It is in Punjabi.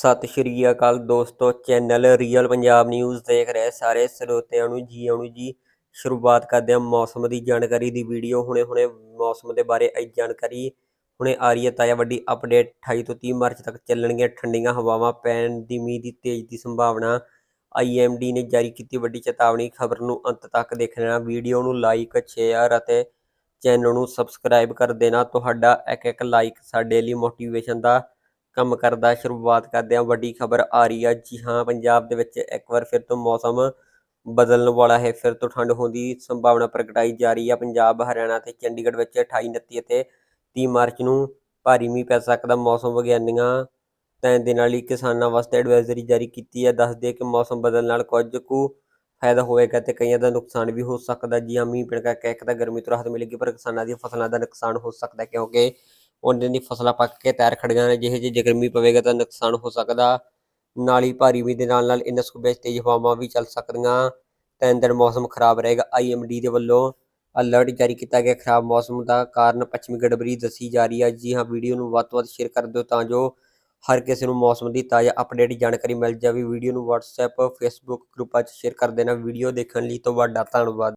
ਸਤਿ ਸ਼੍ਰੀ ਅਕਾਲ ਦੋਸਤੋ, ਚੈਨਲ ਰੀਅਲ ਪੰਜਾਬ ਨਿਊਜ਼ ਦੇਖ ਰਹੇ ਸਾਰੇ ਸਰੋਤਿਆਂ ਨੂੰ ਜੀ ਆਉਣੂ ਜੀ। ਸ਼ੁਰੂਆਤ ਕਰਦੇ ਹਾਂ ਮੌਸਮ ਦੀ ਜਾਣਕਾਰੀ ਦੀ ਵੀਡੀਓ। ਹੁਣੇ ਹੁਣੇ ਮੌਸਮ ਦੇ ਬਾਰੇ ਇਹ ਜਾਣਕਾਰੀ। ਹੁਣੇ ਆ ਰਹੀ ਹੈ ਤਾਜ਼ਾ ਵੱਡੀ ਅਪਡੇਟ 28 ਤੋਂ 30 ਮਾਰਚ ਤੱਕ ਚੱਲਣਗੀਆਂ। ਠੰਡੀਆਂ ਹਵਾਵਾਂ ਪੈਣ ਦੀ ਮੀਂਹ ਦੀ ਤੇਜ਼ ਦੀ ਸੰਭਾਵਨਾ। ਆਈਐਮਡੀ ਨੇ ਜਾਰੀ ਕੀਤੀ ਵੱਡੀ ਚੇਤਾਵਨੀ। ਖਬਰ ਨੂੰ ਅੰਤ ਤੱਕ ਦੇਖਣਾ ਵੀਡੀਓ ਨੂੰ ਲਾਈਕ ਸ਼ੇਅਰ ਅਤੇ ਚੈਨਲ ਨੂੰ ਸਬਸਕ੍ਰਾਈਬ ਕਰ ਦੇਣਾ। ਤੁਹਾਡਾ ਇੱਕ ਇੱਕ ਲਾਈਕ ਸਾਡੇ ਲਈ ਮੋਟੀਵੇਸ਼ਨ ਦਾ ਕੰਮ ਕਰਦਾ, ਸ਼ੁਰੂਆਤ ਕਰਦੇ ਹਾਂ। ਵੱਡੀ ਖਬਰ ਆ ਰਹੀ ਹੈ ਜੀ ਹਾਂ, ਪੰਜਾਬ ਦੇ ਵਿੱਚ ਇੱਕ ਵਾਰ ਫਿਰ ਤੋਂ ਮੌਸਮ ਬਦਲਣ ਵਾਲਾ ਹੈ। ਫਿਰ ਤੋਂ ਠੰਡ ਹੋਣ ਦੀ ਸੰਭਾਵਨਾ ਪ੍ਰਗਟਾਈ ਜਾ ਰਹੀ ਹੈ ਪੰਜਾਬ, ਹਰਿਆਣਾ ਤੇ ਚੰਡੀਗੜ੍ਹ ਵਿੱਚ 28 29 ਅਤੇ 30 ਮਾਰਚ ਨੂੰ ਭਾਰੀ ਮੀਂਹ ਪੈ ਸਕਦਾ। ਮੌਸਮ ਵਿਗਿਆਨੀਆਂ ਤੈਨੂੰ ਦੇ ਨਾਲ ਹੀ ਕਿਸਾਨਾਂ ਵਾਸਤੇ ਐਡਵਾਈਜ਼ਰੀ ਜਾਰੀ ਕੀਤੀ ਹੈ। ਦੱਸਦੇ ਕਿ ਮੌਸਮ ਬਦਲਣ ਨਾਲ ਕੁਝ ਕੁ ਫਾਇਦਾ ਹੋਏਗਾ ਤੇ ਕਈਆਂ ਦਾ ਨੁਕਸਾਨ ਵੀ ਹੋ ਸਕਦਾ। ਜੀ ਹਾਂ, ਮੀਂਹ ਪੈਣ ਕਹਿ ਇੱਕ ਤਾਂ ਗਰਮੀ ਤੋਂ ਰਾਹਤ ਮਿਲੇਗੀ, ਪਰ ਕਿਸਾਨਾਂ ਦੀਆਂ ਫਸਲਾਂ ਦਾ ਨੁਕਸਾਨ ਹੋ ਸਕਦਾ ਕਿਉਂਕਿ ਉਹਨਾਂ ਦੀ ਫਸਲਾਂ ਪੱਕ ਕੇ ਤੈਰ ਖੜੀਆਂ ਨੇ, ਜਿਹੇ ਜੇ ਗਰਮੀ ਪਵੇਗਾ ਤਾਂ ਨੁਕਸਾਨ ਹੋ ਸਕਦਾ। ਨਾਲ ਹੀ ਭਾਰੀ ਮੀਂਹ ਦੇ ਨਾਲ ਨਾਲ ਇਹਨਾਂ ਸੂਬਿਆਂ 'ਚ ਤੇਜ਼ ਹਵਾਵਾਂ ਵੀ ਚੱਲ ਸਕਦੀਆਂ। ਤਿੰਨ ਦਿਨ ਮੌਸਮ ਖਰਾਬ ਰਹੇਗਾ। ਆਈਐਮਡੀ ਦੇ ਵੱਲੋਂ ਅਲਰਟ ਜਾਰੀ ਕੀਤਾ ਗਿਆ। ਖਰਾਬ ਮੌਸਮ ਦਾ ਕਾਰਨ ਪੱਛਮੀ ਗੜਬੜੀ ਦੱਸੀ ਜਾ ਰਹੀ ਹੈ। ਜੀ ਹਾਂ, ਵੀਡੀਓ ਨੂੰ ਵੱਧ ਤੋਂ ਵੱਧ ਸ਼ੇਅਰ ਕਰ ਦਿਓ ਤਾਂ ਜੋ ਹਰ ਕਿਸੇ ਨੂੰ ਮੌਸਮ ਦੀ ਤਾਜ਼ਾ ਅਪਡੇਟ ਜਾਣਕਾਰੀ ਮਿਲ ਜਾਵੇ। ਵੀਡੀਓ ਨੂੰ WhatsApp, Facebook ਗਰੁੱਪਾਂ 'ਚ ਸ਼ੇਅਰ ਕਰ ਦੇਣਾ। ਵੀਡੀਓ ਦੇਖਣ ਲਈ ਤੁਹਾਡਾ ਧੰਨਵਾਦ।